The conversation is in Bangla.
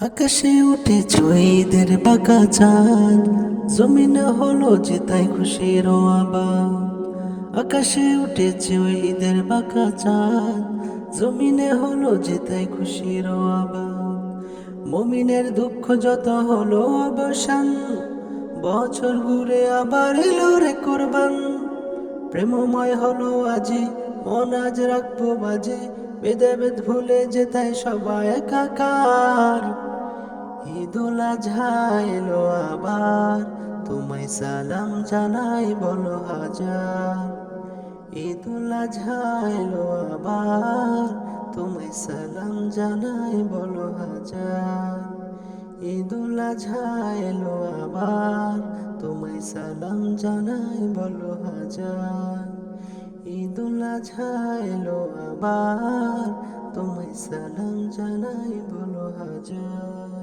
আকাশে উঠেছ ঈদের বাঁকা চাঁদ জমিনে হলো যে তাই খুশির আবাদ। আকাশে উঠেছে ঈদের বাঁকা চাঁদ জমিনে হলো যে তাই খুশির আবাদ। মমিনের দুঃখ যত হলো অবসান বছর ঘুরে আবার এলো রে কোরবান। প্রেমময় হলো আজি, মন আজ রাখব বাজে। বেদ ভুলে যেতাই সবাই একাকার। ঈদুল এলো আবার। তোমায় সালাম জানাই বলো হাজার। ঈদুল এলো আবার। তোমায় সালাম জানাই বলো হাজার। আজহা এলো আবার। তোমায় সালাম জানাই বলো হাজার। আজহা এলো আবার। তোমায় সালাম জানাই বলো হাজার।